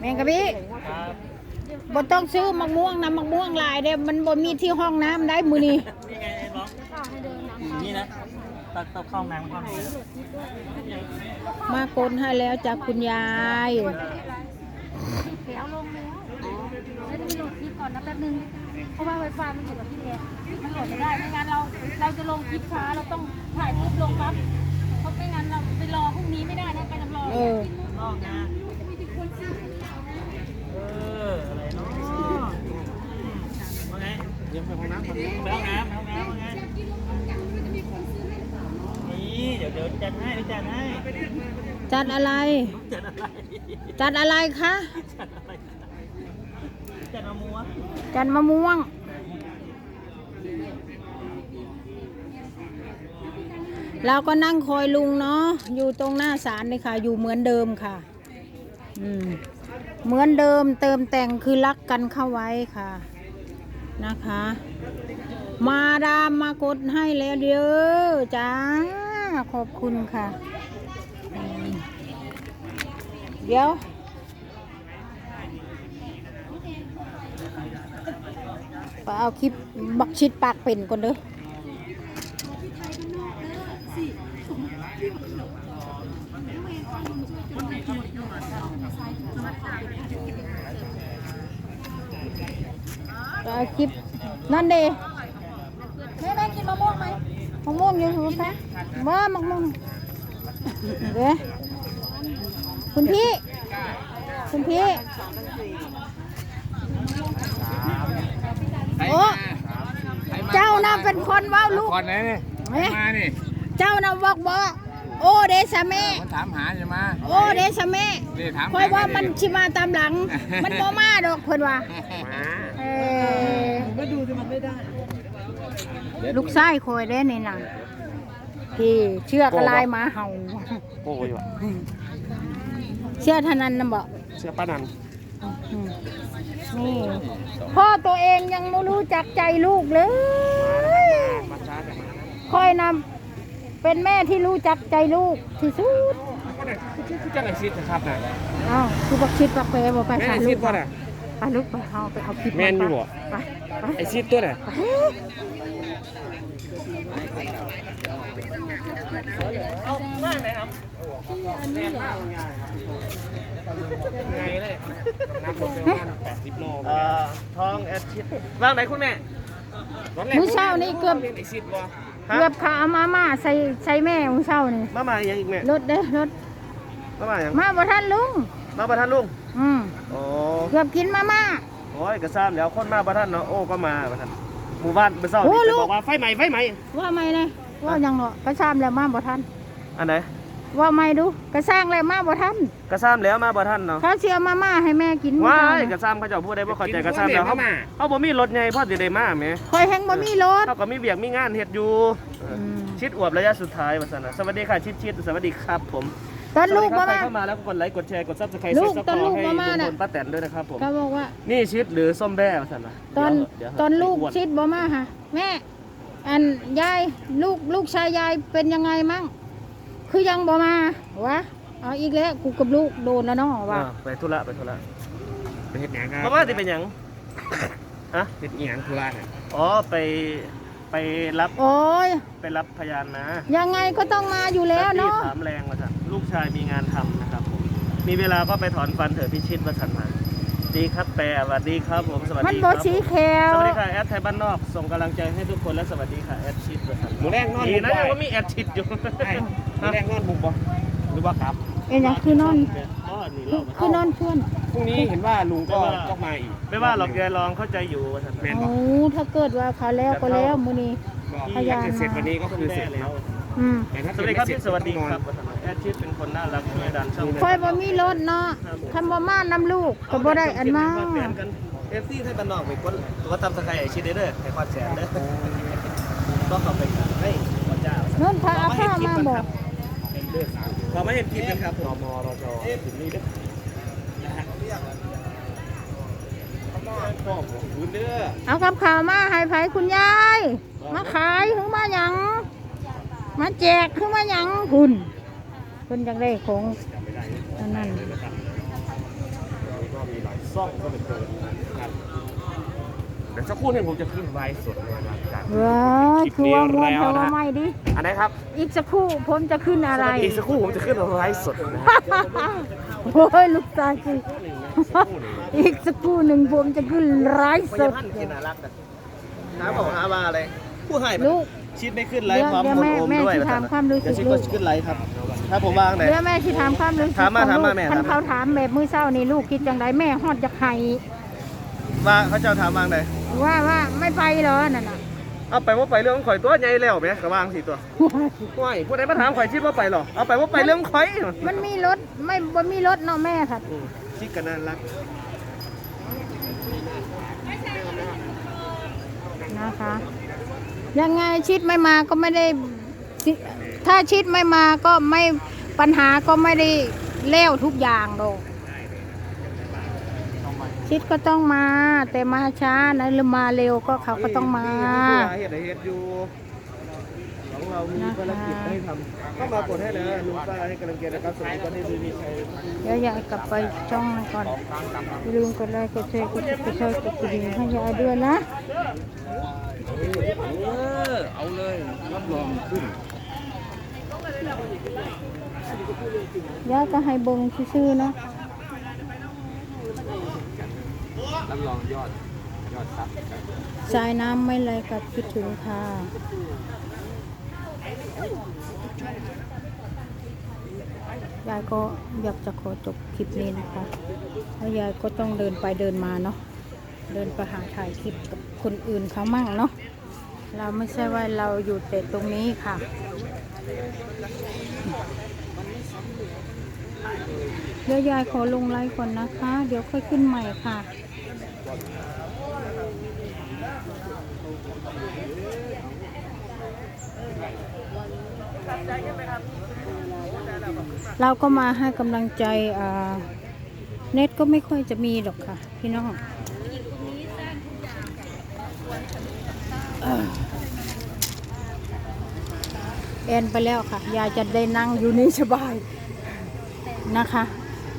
แมงกะบี้ครับบ่ต้องซื้อมะม่วงนะมะม่วงหลายเด้มันบ่มีที่ห้องน้ำได้มื้อนี้นี่ไงไอ้น้องนี่นะตัดตัดเข้าน้ำเข้าน้ำมากดให้แล้วจากคุณยายเดี๋ยวลงแล้ว แล้วจะมีโหลดคลิปก่อนนะแป๊บนึง เพราะว่าไวไฟมันอยู่กับพี่แกมันโหลดไม่ได้ ไม่งั้นเราเราจะลงคลิปช้าเราต้องถ่ายคลิปลงปั๊บเพราะไม่งั้นเราไปรอพรุ่งนี้ไม่ได้นะไปจำลองเออนอกนะเอออะไรเนาะว่าไงเดี๋ยวไปห้องน้ำก่อนไปห้องน้ำไปห้องน้ำว่าไงนี่เดี๋ยวเดี๋ยวจัดให้เดี๋ยวจัดให้จัดอะไร จัดอะไร จัดอะไรคะ จัดอะไร จัดมะม่วงจัดมะม่วง เราก็นั่งคอยลุงเนาะอยู่ตรงหน้าศาลเลยค่ะ อยู่เหมือนเดิมค่ะอืมเหมือนเดิมเติมแต่งคือรักกันเข้าไว้ค่ะนะคะ มาดามมากดให้แล้วเด้อจ้าขอบคุณค่ะ เดี๋ยว ไปเอาคลิปบักชิดปากเป็นก่อนเด้อไปเอาคลิปนั่นเดแม่แม่กินมะม่วงไหมมะม่วงอยู่หูแม่ว่ามะม่วงเด้อคุณพี่ คุณพี่ โอ้เจ้าน่ะเป็นคนเว้าลูกก่อนไหนนี่เอ๊ะมานี่เจ้าน่ะบอกบ่โอเดชะแม่มันถามหาจะมาโอเดชะแม่นี่ถามคอยว่ามันชิมาตามหลัง มันบ่มาดอกเพิ่นว่าเออมาดูสิมันไม่ได้ ลูกชายคอยได้นี่น่ะพี่เชือกอะไรหมาเห่าโอ้ยว่ะเชื่อเท่านั้นนะบอกเสื้อป้านันอืม นี่ พ่อตัวเองยังไม่รู้จักใจลูกเลยมาช้าแต่มาคอยนำเป็นแม่ที่รู้จักใจลูกที่สุดคือจังไอซิดนะครับนะอ้าวคือบักชิดบักเปบ่ไปแม่ถ่าไอยรูซิปดป่ะน่ะไปลูกไปเอาไปเอาคลิปแม่นอยู่บ่ไปไปไอซิดตัวน่ะไป ไงเลยนับรถไปประมาณแปดสิบโลเอ่อทองแอดชิดว่างไหนคุณแม่มื้อเช้านี่เกือบไอซิดบ่ฮะเกือบขาเอามาม่าใส่ใส่แม่ของเช้านี่มามาอย่างอีกแม่รถเด้อรถมามาอย่างมาบ่ทันลุง มาประท่านลุงอืมโอ้เกือบกินมาม่า โอ้ยกระซ้ำแล้วคนมาประท่านเนาะโอ้ก็มาประท่านหมู่บ้านเมื่อเช้าโอ้นี่ลูจะกบอกว่าไฟไหม้ไฟไหม้ว่าไม่เลยว่ายังเนาะกระซ้ำแล้วมาบ่ทันอันไหน ว่าไม่ดูกระสร้างแล้วมาบ่ทันกระซ้ำแล้วมาประท่านเนาะเขาเชียร์มาม่าให้แม่กินว้ามื้ยอเช้กระซ้ำเขาเจะพูดได้ว่าเข้าใจกระซ้ำแล้วเขาเขาบ่มีรถไงพ่อสิได้มาแหมคอยแฮงบ่มีรถเขาก็มีเบียกมีงานเฮ็ดอยู่เออมชิดอวบระยะสุดท้ายว่าซั่นน่ะสวัสดีค่ะชิดชิดสวัสดีครับผมตอนลูกสวัมาสดีครับใครมาเข้ามาแล้วก็กดไลค์กดแชร์กด Subscribe ลูกเซ็ตตอนลูกให้มาม่าลุงน่ะพลป้าแตนด้วยนะครับผมก็บอกว่า นี่ชิดหรือส้มแบ้ว่าซั่นน่ะตอนเดี๋ยวตอนลูกอ้วนชิดบ่มาค่ะ แม่ อันยายลูกลูกชายยายเป็นยังไงมั่ง คือยังบ่มาวะเอาอีกแล้วกูกับลูกโดนแล้วเนาะว่าอ่าไปธุระไปธุระไปเฮ็ดหยังครับเพราะว่าสิเป็นหยังฮะเฮ็ดอีหยังธุระน่ะอ๋อไปไปรับโอ้ยไปรับพยานนะ ยังไงก็ต้องมาอยู่แล้วที่เนาะถามแรงมาสั่นลูกชายมีงานทำนะครับผมมีเวลาก็ไปถอนฟันเถอะพิชิตมาสั่นมา ดีครับแปรสวัสดีครับผมสวัสมันดีคบ่รับสีแขว สวัสดีค่ะแอดไทยบ้านนอกส่งกำลังใจให้ทุกคนและสวัสดีค่ะแอดชิดมาสั่นหมูแรกนอนดีบุกนะบ่ยังว่ามีแอดชิดอยู่ไอ้หมูแรกนอนบุกบ่หรือว่ากลับเป็นหยังคือนอนอ๋อนี่เราคือนอนเพื่อนพรุ่งนี้เห็นว่าลุงก็ต้องมาอีก ไม่ว่าหรอกแกลองเข้าใจอยู่ว่าสั่นแม่นบ่โอ้ถ้าเกิดว่าเขาแล้วก็แล้วมื้อนี้ก็ถ้าเสร็จวันนี้ก็คือเสร็จแล้ว อืมแต่ถ้าสเกิวัดสดีไม่ครับเสร็จพี่สวัสดีต้องนอนครับแอดชิดเป็นคนน่ารักไม่ดันช่องคอยบ่มีรถเนาะคันบ่มานํลูกก็บ่ได้อันมาเอฟซีไทยบ้านนอกไปกดตัวทำสกายไอชิดได้เด้อให้ความแสนเด้อต้องเข้าไปกันให้พระเจ้าโน่นพาอาข้ามาบอกขอไม่เห็นคลิปกันครับผมรมรจถึงนี่เด้อพ่อผมคุณเด้อเอากับข้าวมาให้ไผคุณยาย มาขายหรือ มาหยังมาแจกคือมาหยังคุณเพิ่นจังได้ของอันนั้นก็มีหลายซ่องก็เป็นเกินนะครับเดี๋ยวสักครู่หนึงผมจะขึ้นไลฟ์สดเลยนะครับว้ายคือว่ามวนเทว่าไม่ดิ อันไหนครับ อีกสักครู่ผมจะขึ้นอะไร อีกสักครู่ผมจะขึ้นไลฟ์สดนะโอ้ยลูกตาจีอีกสักครู่หนึ่งผมจะขึ้นไลฟ์สดพันกินน่ารักนะหาบอกหาว่าอะไรผู้ให้ลูก ชิดไม่ขึ้นไลฟ์พร้อมเดี๋ยวคนแม่โอมแม่ด้วยสิถามความรู้สึกเดี๋ยวชิดลูก็กขึ้นไลฟ์ครับถ้าผมวางไหน เดี๋ยวแม่สิถามความรู้สึกถามมาของถามมาลูกแม่คันถามมาเขาถามแบบมื้อเช้านี่ลูกคิดจังไดแม่ฮอดจะไห้ว่าเขาเจ้าถามวางไหนว่าว่าไม่ไปเหรอนั่นน่ะเอาไปว่าไปเรื่องข่อยตัวใหญ่แล้วไหมก็วางสิตัวห่วยผู้ใดมาถามข่อยชิดว่าไปหรอเอาไปว่าไปเรื่องข่อยมันมีรถไม่บ่มีรถเนาะแม่ค่ะอืมชิดกันน่ารัก นะคะ ยังไงชิดไม่มาก็ไม่ได้ชิถ้าชิดไม่มาก็ไม่ปัญหาก็ไม่ได้เล้วทุกอย่างหรอกชิดก็ต้องมา แต่มาช้านะหรือมาเร็วก็เขาก็ต้องมาเหตุใดเหตุอยู่ของเรามีภารกิจให้ทำก็มากดให้นะลุงป้าให้กำลังเกณฑ์นะครับสวัสดีครับที่ดูมีชัยเดี๋ยวยายกลับไปช่องนั้นก่อนอย่าลืมกดไลค์กดแชร์กดติดตามกดกระดิ่งให้ยายด้วยนะ เออเอาเลยรับรองขึ้นยายก็ให้เบิ่งซื่อๆเนาะรับรองยอดยอดซับสายน้ำไม่ไหลกับคิดถึงค่ะยายก็อยากจะขอจบคลิปนี้นะคะแล้วยายก็ต้องเดินไปเดินมาเนาะ เดินไปหาถ่ายคลิปกับ คนอื่นเขามั่งเนาะเราไม่ใช่ว่าเราอยู่แต่ตรงนี้ค่ะ เดี๋ยวยายขอลงไลฟ์ก่อนนะคะ เดี๋ยวค่อยขึ้นใหม่ค่ะเราก็มาให้กำลังใจเน็ตก็ไม่ค่อยจะมีหรอกค่ะ พี่น้องเอ่อ แอนไปแล้วค่ะ ยายจะได้นั่งอยู่นี่สบายนะคะ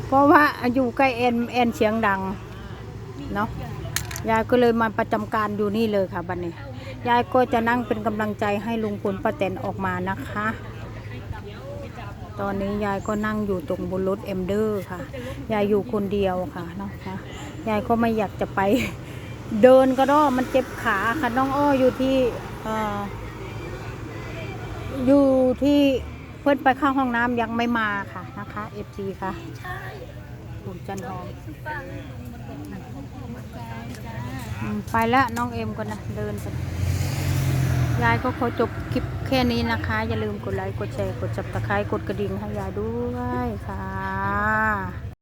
เพราะว่าอยู่ใกล้แอนแอนเสียงดังเนาะยายก็เลยมาประจำการอยู่นี่เลยค่ะบัดนี้ ยายก็จะนั่งเป็นกำลังใจให้ลุงพลป้าแตนออกมานะคะ ตอนนี้ยายก็นั่งอยู่ตรงบนรถเอ็มเดอร์ค่ะ ยายอยู่คนเดียวค่ะนะคะยายก็ไม่อยากจะไป เดินก็ได้มันเจ็บขาค่ะน้องอ้ออยู่ที่ออยู่ที่เพื่อนไปเข้าห้องน้ำยังไม่มาค่ะนะคะเอฟซีค่ะคุณจันหอมอืมไปแล้วน้องเอ็มก่อนนะเดินไปยายก็ขอจบคลิปแค่นี้นะคะ อย่าลืมกดไลค์กดแชร์กดจับตะไคร้กดกระดิ่งให้ยายด้วยค่ะ